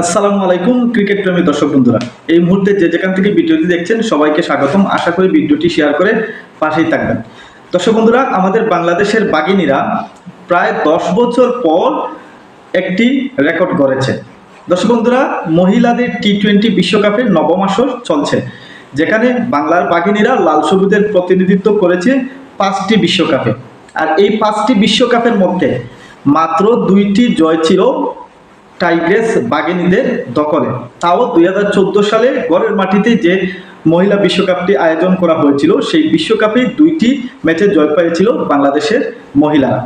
আসসালামু আলাইকুম, ক্রিকেট প্রেমী দর্শক বন্ধুরা। এই মুহূর্তে যে যেখান থেকে ভিডিওটি দেখছেন, সবাইকে স্বাগতম। আশা করি ভিডিওটি শেয়ার করে পাশেই থাকবেন। দর্শক বন্ধুরা, আমাদের বাংলাদেশের বাগিনীরা প্রায় দশ বছর পর একটি রেকর্ড করেছে দর্শক বন্ধুরা, মহিলাদের টি টোয়েন্টি বিশ্বকাপের নবম আসর চলছে, যেখানে বাংলার বাগিনীরা লাল সবুজের প্রতিনিধিত্ব করেছে পাঁচটি বিশ্বকাপে। আর এই পাঁচটি বিশ্বকাপের মধ্যে মাত্র দুইটি জয় ছিল টাইগ্রেস বাগিনীদের দখলে। তাও দুই হাজার চোদ্দ সালে গড়ের মাটিতে যে মহিলা বিশ্বকাপটি আয়োজন করা হয়েছিল, সেই বিশ্বকাপে দুইটি ম্যাচে জয় পেয়েছিল বাংলাদেশের মহিলারা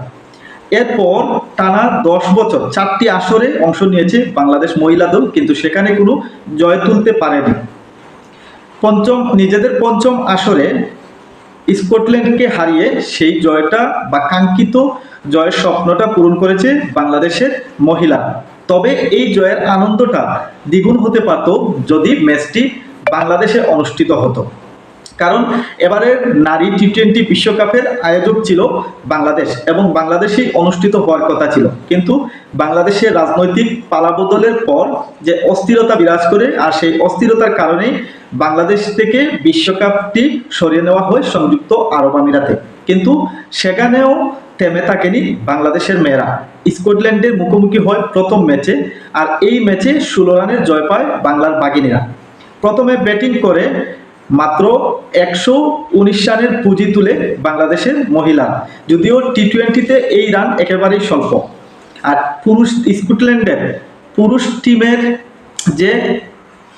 এরপর টানা দশ বছর চারটি আসরে অংশ নিয়েছে বাংলাদেশ মহিলা দল, কিন্তু সেখানে কোনো জয় তুলতে পারেনি। পঞ্চম, নিজেদের পঞ্চম আসরে স্কটল্যান্ডকে হারিয়ে সেই জয়টা বা কাঙ্ক্ষিত জয়ের স্বপ্নটা পূরণ করেছে বাংলাদেশের মহিলা। তবে এই জয়ের আনন্দটা দ্বিগুণ হতে পারত যদি ম্যাচটি বাংলাদেশে অনুষ্ঠিত হতো। কারণ এবারের নারী টি টোয়েন্টি বিশ্বকাপের আয়োজক ছিল বাংলাদেশ এবং বাংলাদেশেই অনুষ্ঠিত হওয়ার কথা ছিল। কিন্তু বাংলাদেশের রাজনৈতিক পালাবদলের পর যে অস্থিরতা বিরাজ করে আর সেই অস্থিরতার কারণেই বাংলাদেশ থেকে বিশ্বকাপটি সরিয়ে নেওয়া হয় সংযুক্ত আরব আমিরাতে। কিন্তু সেখানেও থেমে থাকেনি বাংলাদেশের মেয়েরা। স্কটল্যান্ডের মুখোমুখি হয় প্রথম ম্যাচে, আর এই ম্যাচে ষোলো রানের জয় পায় বাংলার বাগিনীরা প্রথমে ব্যাটিং করে মাত্র একশো উনিশ রানের পুঁজি তুলে বাংলাদেশের মহিলা, যদিও টি টোয়েন্টিতে এই রান একেবারেই স্বল্প। আর পুরুষ স্কটল্যান্ডের পুরুষ টিমের যে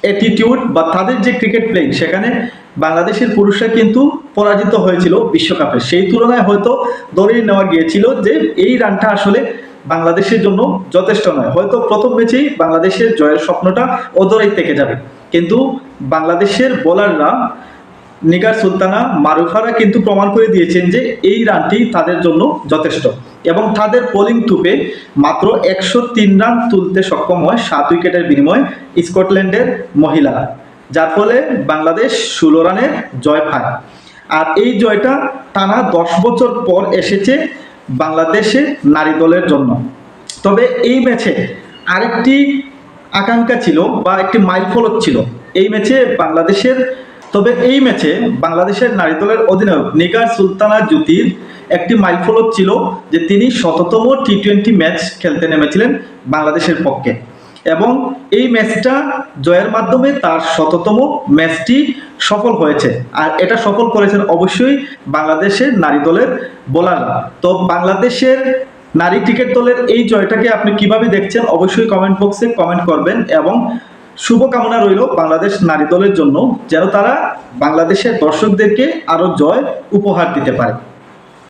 অ্যাটিটিউড বা তাদের যে ক্রিকেট প্লেইং সেখানে বাংলাদেশের পুরুষরা কিন্তু পরাজিত হয়েছিল বিশ্বকাপে। সেই তুলনায় হয়তো ধরেই নেওয়া গিয়েছিল যে এই রানটা আসলে বাংলাদেশের জন্য যথেষ্ট নয়। হয়তো প্রথম ম্যাচেই বাংলাদেশের জয়ের স্বপ্নটা অদরেই থেকে যাবে। কিন্তু বাংলাদেশের বোলাররা নিগার সুলতানা মারুফারা কিন্তু প্রমাণ করে দিয়েছেন যে এই রানটি তাদের জন্য যথেষ্ট। এবং তাদের বোলিং তুপে মাত্র একশো তিন রান তুলতে সক্ষম হয় সাত উইকেটের বিনিময়ে স্কটল্যান্ডের মহিলারা। যার ফলে বাংলাদেশ ষোলো রানের জয় পায়। আর এই জয়টা টানা দশ বছর পর এসেছে বাংলাদেশের নারী দলের জন্য। তবে এই ম্যাচে আরেকটি আকাঙ্ক্ষা ছিল বা একটি মাইল ফলক ছিল। এই ম্যাচে বাংলাদেশের তবে এই ম্যাচে বাংলাদেশের নারী দলের অধিনায়ক নিগার সুলতানা জ্যোতির একটি মাইলফলক ছিল যে তিনি শততম টি টোয়েন্টি ম্যাচ খেলতে নেমেছিলেন বাংলাদেশের পক্ষে। এবং এই ম্যাচটা জয়ের মাধ্যমে তার শততম ম্যাচটি সফল হয়েছে। আর এটা সফল করেছেন অবশ্যই বাংলাদেশের নারী দলের বোলাররা। তো বাংলাদেশের নারী ক্রিকেট দলের এই জয়টাকে আপনি কীভাবে দেখছেন অবশ্যই কমেন্ট বক্সে কমেন্ট করবেন এবং শুভকামনা রইল বাংলাদেশ নারী দলের জন্য, যেন তারা বাংলাদেশের দর্শকদেরকে আরও জয়, উপহার দিতে পারে।